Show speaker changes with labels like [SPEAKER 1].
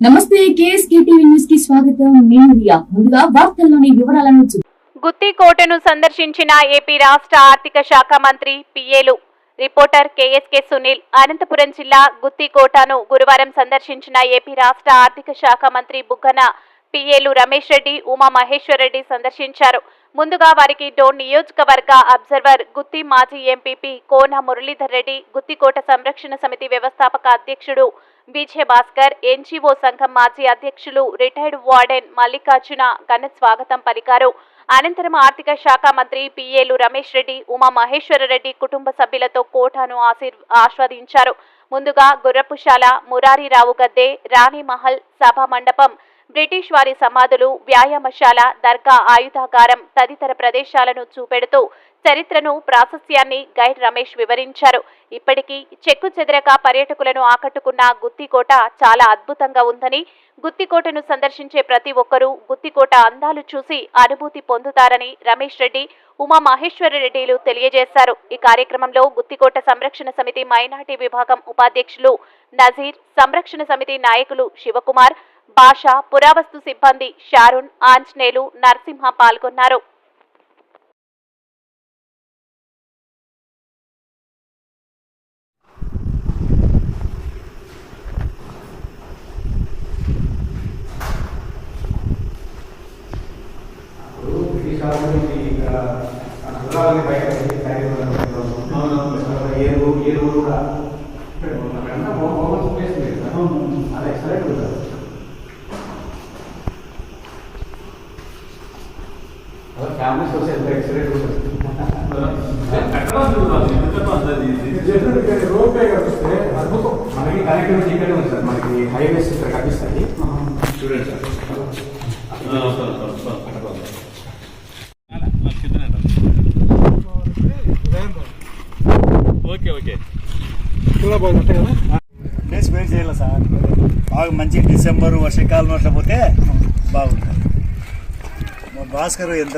[SPEAKER 1] నమస్తే KSK TV న్యూస్కి స్వాగతం. నేను రియా. ముందుగా వార్తల్లోని వివరాలను
[SPEAKER 2] గుత్తికోటను సందర్శించిన ఏపీ రాష్ట్ర ఆర్థిక శాఖ మంత్రి పిఏలు రిపోర్టర్ కేఎస్కే సునీల్ అనంతపురం జిల్లా గుత్తికోటను గురువారం సందర్శించిన ఏపీ రాష్ట్ర ఆర్థిక శాఖ మంత్రి బుగ్గన పిఏలు రమేష్ రెడ్డి ఉమా మహేశ్వర్ రెడ్డి సందర్శించారు. ముందుగా వారికి డోన్ నియోజకవర్గ అబ్జర్వర్ గుత్తి మాజీ ఎంపీపీ కోన మురళీధర్ రెడ్డి గుత్తికోట సంరక్షణ సమితి వ్యవస్థాపక అధ్యక్షుడు విజయ భాస్కర్ ఎన్జీఓ సంఘం మాజీ అధ్యక్షులు రిటైర్డ్ వార్డెన్ మల్లికార్జున ఘన స్వాగతం పలికారు. అనంతరం ఆర్థిక శాఖ మంత్రి పిఏలు రమేష్ రెడ్డి ఉమా మహేశ్వర రెడ్డి కుటుంబ సభ్యులతో కోటాను ఆస్వాదించారు. ముందుగా గుర్రపుశాల మురారిరావు గద్దె రాణిమహల్ సభా మండపం బ్రిటిష్ వారి సమాధులు వ్యాయామశాల దర్గా ఆయుధాగారం తదితర ప్రదేశాలను చూపెడుతూ చరిత్రను ప్రాశస్యాన్ని గైడ్ రమేష్ వివరించారు. ఇప్పటికీ చెక్కు చెదరక పర్యాటకులను ఆకట్టుకున్న గుత్తికోట చాలా అద్భుతంగా ఉందని గుత్తికోటను సందర్శించే ప్రతి ఒక్కరూ గుత్తికోట అందాలు చూసి అనుభూతి పొందుతారని రమేష్ రెడ్డి ఉమా మహేశ్వర రెడ్డిలు తెలియజేశారు. ఈ కార్యక్రమంలో గుత్తికోట సంరక్షణ సమితి మైనార్టీ విభాగం ఉపాధ్యక్షులు నజీర్ సంరక్షణ సమితి నాయకులు శివకుమార్ భాష పురావస్తు సిబ్బంది షారున్ ఆంజనేయులు నరసింహ పాల్గొన్నారు.
[SPEAKER 3] ఏ కాలంలో కూడా అక్కడంతా అది ఎక్సలెంట్ ఉంటుంది. ఫ్యామిలీస్ కనిపిస్తే అద్భుతం మనకి కనెక్టివిటీ ఇక్కడే ఉంది సార్ మనకి హైవేస్ ఇక్కడ కనిపిస్తాయి
[SPEAKER 4] చూడండి సార్ ఓకే ఓకే
[SPEAKER 5] ప్లేస్ వేరు చేయాలి సార్ బాగా మంచి డిసెంబర్ వర్షాకాలం అట్లా పోతే బాగుంటుంది. మా భాస్కర్ ఎంత